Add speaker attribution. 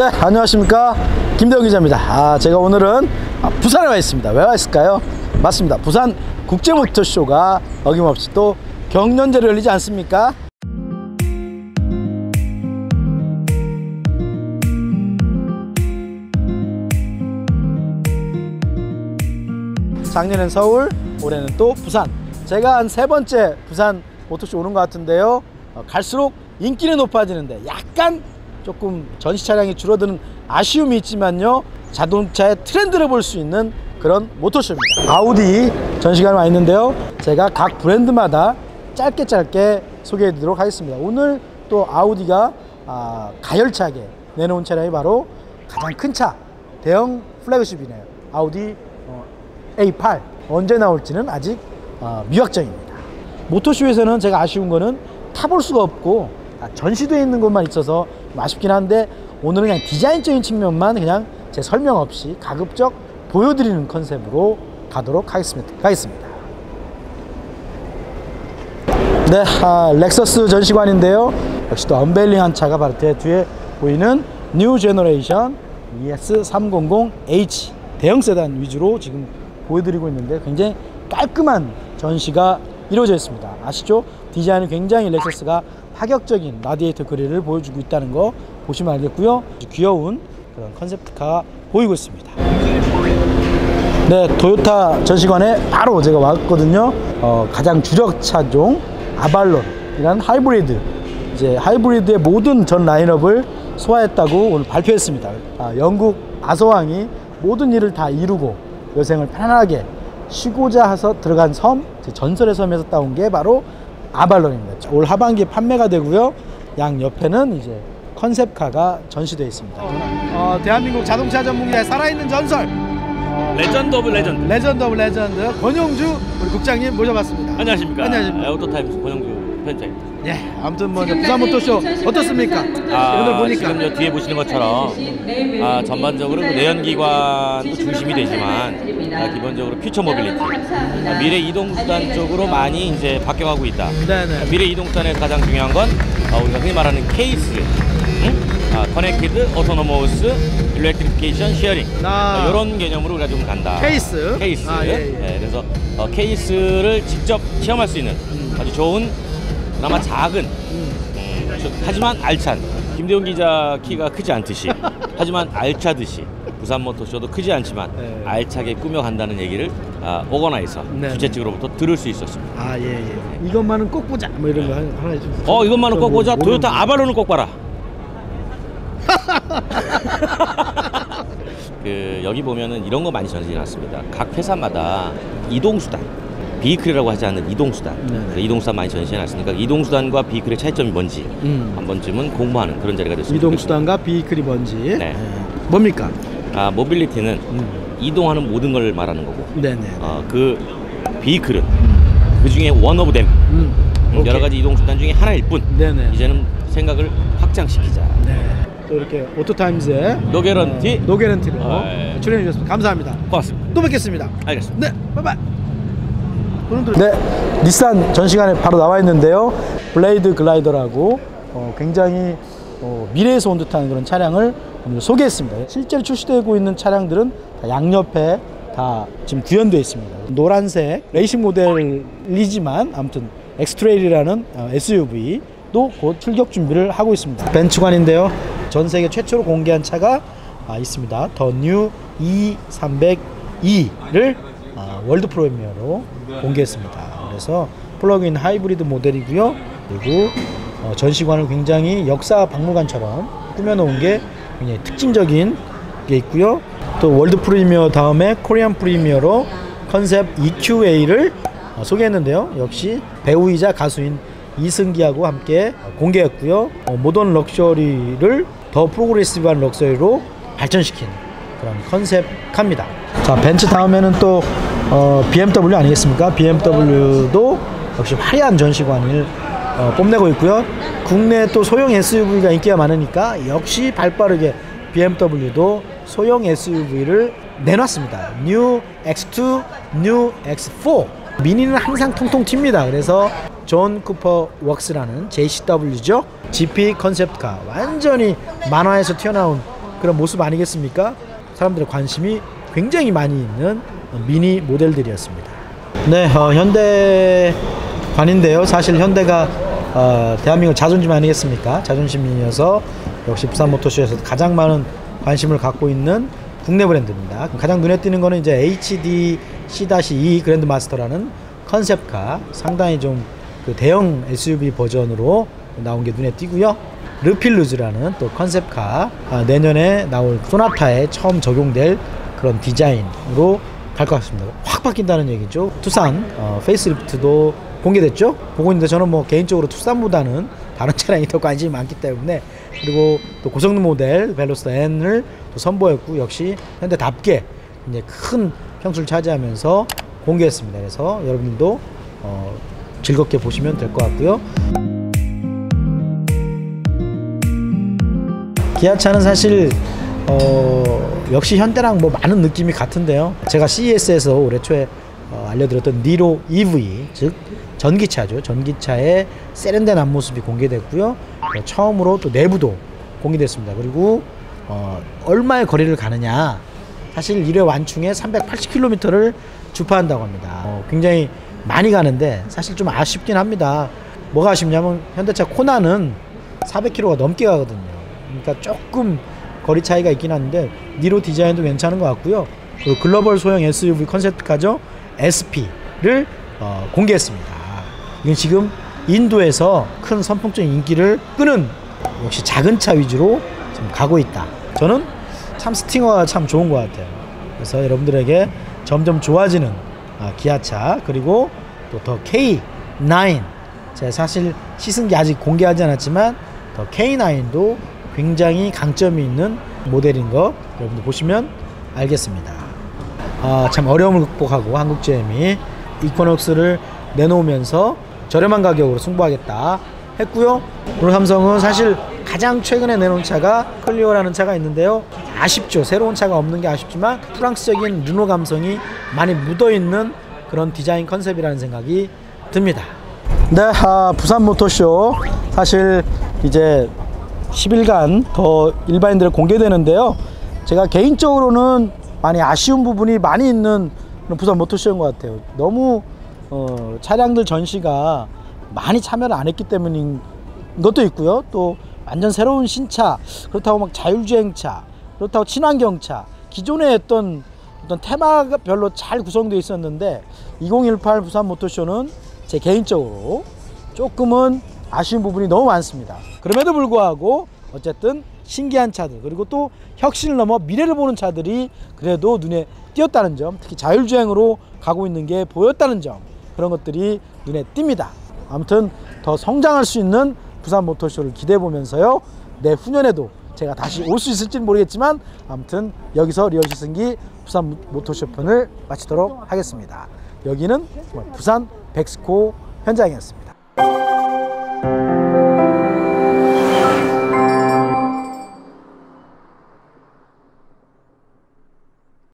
Speaker 1: 네, 안녕하십니까. 김대웅 기자입니다. 아, 제가 오늘은 아, 부산에 와 있습니다. 왜 와 있을까요? 맞습니다. 부산 국제모터쇼가 어김없이 또 경연제를 열리지 않습니까? 작년엔 서울, 올해는 또 부산. 제가 한 세 번째 부산 모터쇼 오는 것 같은데요. 어, 갈수록 인기는 높아지는데 약간 조금 전시 차량이 줄어드는 아쉬움이 있지만요. 자동차의 트렌드를 볼 수 있는 그런 모터쇼입니다. 아우디 전시관 와 있는데요. 제가 각 브랜드마다 짧게 짧게 소개해 드리도록 하겠습니다. 오늘 또 아우디가 아, 가열차게 내놓은 차량이 바로 가장 큰 차, 대형 플래그십이네요. 아우디 어, A8 언제 나올지는 아직 어, 미확정입니다. 모터쇼에서는 제가 아쉬운 거는 타볼 수가 없고 아, 전시되어 있는 것만 있어서 좀 아쉽긴 한데 오늘은 그냥 디자인적인 측면만 그냥 제 설명 없이 가급적 보여드리는 컨셉으로 가도록 하겠습니다. 가겠습니다. 네, 아, 렉서스 전시관인데요. 역시 또 언벨링한 차가 바로 제 뒤에 보이는 뉴 제너레이션 ES300H 대형 세단 위주로 지금 보여드리고 있는데 굉장히 깔끔한 전시가 이루어져 있습니다. 아시죠? 디자인은 굉장히 렉서스가 파격적인 라디에이터 그릴을 보여주고 있다는 거 보시면 알겠고요. 귀여운 그런 컨셉트가 보이고 있습니다. 네, 토요타 전시관에 바로 제가 왔거든요. 어, 가장 주력 차종 아발론이라는 하이브리드 이제 하이브리드의 모든 전 라인업을 소화했다고 오늘 발표했습니다. 아, 영국 아서왕이 모든 일을 다 이루고 여생을 편안하게 쉬고자 해서 들어간 섬, 전설의 섬에서 따온 게 바로 아발론입니다. 올 하반기에 판매가 되고요. 양 옆에는 이제 컨셉카가 전시되어 있습니다. 어, 대한민국 자동차 전문기사의 살아있는 전설
Speaker 2: 레전드 오브 레전드.
Speaker 1: 레전드 오브 레전드 권용주 우리 국장님 모셔봤습니다.
Speaker 2: 안녕하십니까.
Speaker 1: 안녕하십니까.
Speaker 2: 에어토타임스 권영주 편집장입니다.
Speaker 1: 예, 아무튼 뭐 부산 모터쇼 어떻습니까?
Speaker 2: 아,
Speaker 1: 오늘 보니까
Speaker 2: 지금 저 뒤에 보시는 것처럼 아, 전반적으로 그 내연기관도 중심이 되지만 아, 기본적으로 퓨처 모빌리티, 아, 미래 이동수단 쪽으로 많이 이제 바뀌어가고 있다.
Speaker 1: 네네.
Speaker 2: 미래 이동수단에서 가장 중요한 건 아, 우리가 흔히 말하는 케이스, 응? 아, 커넥티드, 오토노머스, 일렉트리피케이션, 쉐어링
Speaker 1: 아.
Speaker 2: 이런 개념으로 우리가 좀 간다.
Speaker 1: 케이스?
Speaker 2: 케이스.
Speaker 1: 아, 예, 예.
Speaker 2: 네, 그래서 어, 케이스를 직접 체험할 수 있는 아주 좋은 그나마 작은 저- 하지만 알찬 김대훈 기자 키가 크지 않듯이 하지만 알차듯이 부산 모터쇼도 크지 않지만
Speaker 1: 네.
Speaker 2: 알차게 꾸며간다는 얘기를 아, 오거나이서
Speaker 1: 네.
Speaker 2: 주최 측으로부터 들을 수 있었습니다.
Speaker 1: 아, 예, 예. 이것만은 꼭 보자. 뭐 이런 거 하나- 좀.
Speaker 2: 어 이것만은 꼭 보자.
Speaker 1: 뭐,
Speaker 2: 토요타
Speaker 1: 모르는-
Speaker 2: 아발론은 꼭 봐라. 그 여기 보면은 이런 거 많이 전시해 놨습니다. 각 회사마다 이동 수단, 비클이라고 하지 않는 이동 수단,
Speaker 1: 네.
Speaker 2: 이동 수단 많이 전시해 놨으니까 이동 수단과 비클의 차이점이 뭔지
Speaker 1: 음.
Speaker 2: 한 번쯤은 공부하는 그런 자리가 됐습니다.
Speaker 1: 이동 수단과 비클이 뭔지.
Speaker 2: 네.
Speaker 1: 예. 뭡니까?
Speaker 2: 아 모빌리티는
Speaker 1: 음.
Speaker 2: 이동하는 모든 걸 말하는 거고,
Speaker 1: 네, 네.
Speaker 2: 어, 그 비클은 그 중에 원 오브 댐
Speaker 1: 음.
Speaker 2: 여러. 가지 이동 수단 중에 하나일 뿐.
Speaker 1: 네, 네.
Speaker 2: 이제는 생각을 확장시키자.
Speaker 1: 네. 또 이렇게 오토타임즈의
Speaker 2: 노게런티
Speaker 1: 어, 노게런티로
Speaker 2: 아, 예.
Speaker 1: 출연해 주셨습니다. 감사합니다.
Speaker 2: 고맙습니다.
Speaker 1: 또 뵙겠습니다.
Speaker 2: 알겠습니다.
Speaker 1: 네, 바이바이. 네, 닛산 전시관에 바로 나와 있는데요. 블레이드 글라이더라고 어, 굉장히 어, 미래에서 온 듯한 그런 차량을 오늘 소개했습니다. 실제로 출시되고 있는 차량들은 다 양옆에 다 지금 구현되어 있습니다. 노란색 레이싱 모델이지만 아무튼 엑스트레일이라는 어, SUV도 곧 출격 준비를 하고 있습니다. 벤츠관인데요. 전 세계 최초로 공개한 차가 아, 있습니다. 더 뉴 E302를 아, 월드 프리미어로 공개했습니다. 그래서 플러그인 하이브리드 모델이고요. 그리고 어, 전시관을 굉장히 역사 박물관처럼 꾸며놓은 게 굉장히 특징적인 게 있고요. 또 월드 프리미어 다음에 코리안 프리미어로 컨셉 EQA를 어, 소개했는데요. 역시 배우이자 가수인 이승기하고 함께 공개했고요. 어, 모던 럭셔리를 더 프로그레시브한 럭셔리로 발전시킨 그런 컨셉 카입니다. 자 벤츠 다음에는 또 어, BMW 아니겠습니까? BMW도 역시 화려한 전시관을 어, 뽐내고 있고요. 국내 또 소형 SUV가 인기가 많으니까 역시 발빠르게 BMW도 소형 SUV를 내놨습니다. New X2, New X4. 미니는 항상 통통 튑니다. 그래서 존 쿠퍼 웍스라는 JCW죠. GP 컨셉카 완전히 만화에서 튀어나온 그런 모습 아니겠습니까? 사람들의 관심이 굉장히 많이 있는 미니 모델들이었습니다. 네, 어, 현대관인데요. 사실 현대가 어, 대한민국 자존심 아니겠습니까? 자존심이어서 역시 부산 모터쇼에서 가장 많은 관심을 갖고 있는 국내 브랜드입니다. 가장 눈에 띄는 거는 이제 HD C-2 그랜드 마스터라는 컨셉카 상당히 좀 그 대형 SUV 버전으로 나온 게 눈에 띄고요. 르필루즈라는 또 컨셉카 아, 내년에 나올 소나타에 처음 적용될 그런 디자인으로 갈 것 같습니다. 확 바뀐다는 얘기죠. 투싼 어, 페이스리프트도 공개됐죠. 보고 있는데 저는 뭐 개인적으로 투싼보다는 다른 차량이 더 관심이 많기 때문에 그리고 또 고성능 모델 벨로스터 N을 또 선보였고 역시 현대답게 이제 큰 평수를 차지하면서 공개했습니다. 그래서 여러분들도 어, 즐겁게 보시면 될 것 같고요. 기아차는 사실 어, 역시 현대랑 뭐 많은 느낌이 같은데요. 제가 CES에서 올해 초에 어, 알려드렸던 니로 EV 즉 전기차죠. 전기차의 세련된 앞모습이 공개됐고요. 어, 처음으로 또 내부도 공개됐습니다. 그리고 어, 얼마의 거리를 가느냐 사실 1회 완충에 380km를 주파한다고 합니다. 어, 굉장히 많이 가는데 사실 좀 아쉽긴 합니다. 뭐가 아쉽냐면 현대차 코나는 400km가 넘게 가거든요. 그러니까 조금 거리 차이가 있긴 한데 니로 디자인도 괜찮은 것 같고요. 그리고 글로벌 소형 SUV 컨셉트카죠 SP를 어, 공개했습니다. 이건 지금 인도에서 큰 선풍적인 인기를 끄는 역시 작은 차 위주로 지금 가고 있다. 저는 참 스팅어가 참 좋은 것 같아요. 그래서 여러분들에게 점점 좋아지는 아, 기아차 그리고 또 더 K9 제가 사실 시승기 아직 공개하지 않았지만 더 K9도 굉장히 강점이 있는 모델인 거 여러분들 보시면 알겠습니다. 아, 참 어려움을 극복하고 한국GM이 이코녹스를 내놓으면서 저렴한 가격으로 승부하겠다 했고요. 오늘 삼성은 사실 가장 최근에 내놓은 차가 클리오라는 차가 있는데요. 아쉽죠. 새로운 차가 없는 게 아쉽지만 프랑스적인 르노 감성이 많이 묻어 있는 그런 디자인 컨셉이라는 생각이 듭니다. 네, 아, 부산 모터쇼 사실 이제 10일간 더 일반인들에 공개되는데요. 제가 개인적으로는 많이 아쉬운 부분이 많이 있는 부산 모터쇼인 것 같아요. 너무 어, 차량들 전시가 많이 참여를 안 했기 때문인 것도 있고요. 또 완전 새로운 신차 그렇다고 막 자율주행차 그렇다고 친환경차 기존에 했던 어떤 테마가 별로 잘 구성되어 있었는데 2018 부산 모터쇼는 제 개인적으로 조금은 아쉬운 부분이 너무 많습니다. 그럼에도 불구하고 어쨌든 신기한 차들 그리고 또 혁신을 넘어 미래를 보는 차들이 그래도 눈에 띄었다는 점 특히 자율주행으로 가고 있는 게 보였다는 점 그런 것들이 눈에 띕니다. 아무튼 더 성장할 수 있는 부산 모터쇼를 기대해 보면서요. 내후년에도 제가 다시 올 수 있을지는 모르겠지만 아무튼 여기서 리얼 시승기 부산 모터쇼 편을 마치도록 하겠습니다. 여기는 부산 백스코 현장이었습니다.